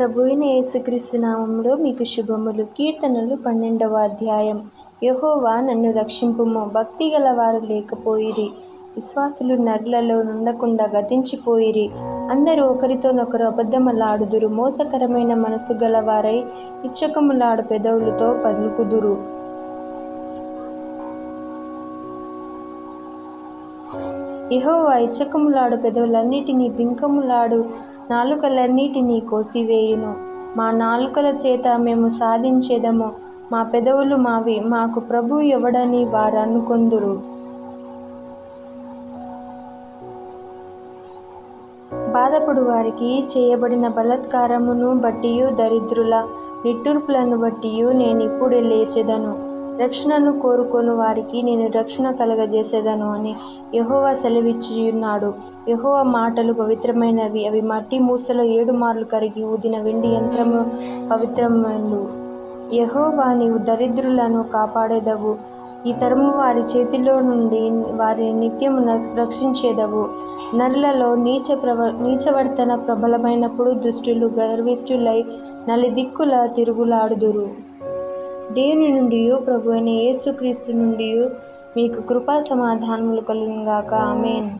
ప్రభువుని యేసుక్రీస్తునామంలో మీకు శుభములు కీర్తనలు పన్నెండవ అధ్యాయం. యహోవా నన్ను రక్షింపుము. భక్తి గలవారు లేకపోయిరి. విశ్వాసులు నరులలో నుండకుండా గతించిపోయిరి. అందరూ ఒకరితోనొకరు అబద్ధములాడుదురు. మోసకరమైన మనసు గలవారై ఇచ్చకములాడు పెదవులతో పలుకుదురు. యెహోవా ఇచ్చకములాడు పెదవులన్నిటినీ బింకములాడు నాలుకలన్నిటినీ కోసివేయును. మా నాలుకల చేత మేము సాధించేదము. మా పెదవులు మావి. మాకు ప్రభు ఎవడని వారు అనుకొందురు బాధపడు వారికి చేయబడిన బలాత్కారమును బట్టియు దరిద్రుల నిట్టూర్పులను బట్టియు నేను ఇప్పుడే లేచెదను. రక్షణను కోరుకొని వారికి నేను రక్షణ కలగజేసేదను అని యెహోవా సెలవిచ్చియున్నాడు. యెహోవా మాటలు పవిత్రమైనవి. అవి మట్టి మూసలో ఏడు మార్లు కరిగి ఊదిన వెండి యంత్రము పవిత్రములు యహోవా నీవు దరిద్రులను కాపాడేదవు. ఈ తరము వారి చేతిలో నుండి వారి నిత్యము రక్షించేదవు. నరులలో నీచ ప్రవ నీచవర్తన ప్రబలమైనప్పుడు దుష్టులు గర్విష్ఠులై నలుదిక్కుల తిరుగులాడుదురు. దేవుని నుండి ప్రభు అయిన యేసుక్రీస్తు నుండి మీకు కృపా సమాధానములు కలుగునుగాక. ఆమెన్.